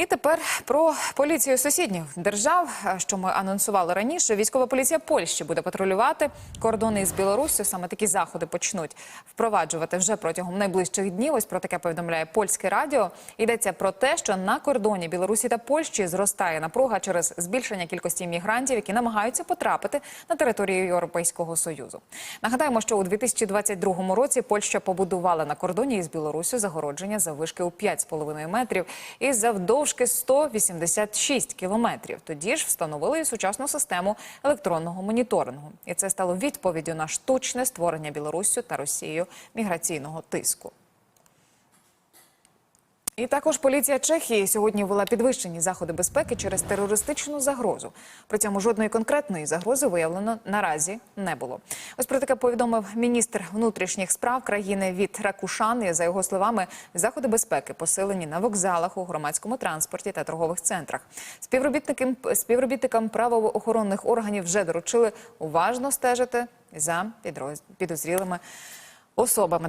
І тепер про поліцію сусідніх держав, що ми анонсували раніше. Військова поліція Польщі буде патрулювати кордони із Білоруссю. Саме такі заходи почнуть впроваджувати вже протягом найближчих днів. Ось про таке повідомляє польське радіо. Йдеться про те, що на кордоні Білорусі та Польщі зростає напруга через збільшення кількості мігрантів, які намагаються потрапити на територію Європейського союзу. Нагадаємо, що у 2022 році Польща побудувала на кордоні із Білоруссю загородження заввишки у 5,5 метрів і завдовжки 186 кілометрів. Тоді ж встановили сучасну систему електронного моніторингу, і це стало відповіддю на штучне створення Білоруссю та Росією міграційного тиску. І також поліція Чехії сьогодні ввела підвищені заходи безпеки через терористичну загрозу. При цьому жодної конкретної загрози виявлено наразі не було. Ось про таке повідомив міністр внутрішніх справ країни від Ракушан. І, За його словами, заходи безпеки посилені на вокзалах, у громадському транспорті та торгових центрах. Співробітникам співробітникам правоохоронних органів вже доручили уважно стежити за підозрілими особами.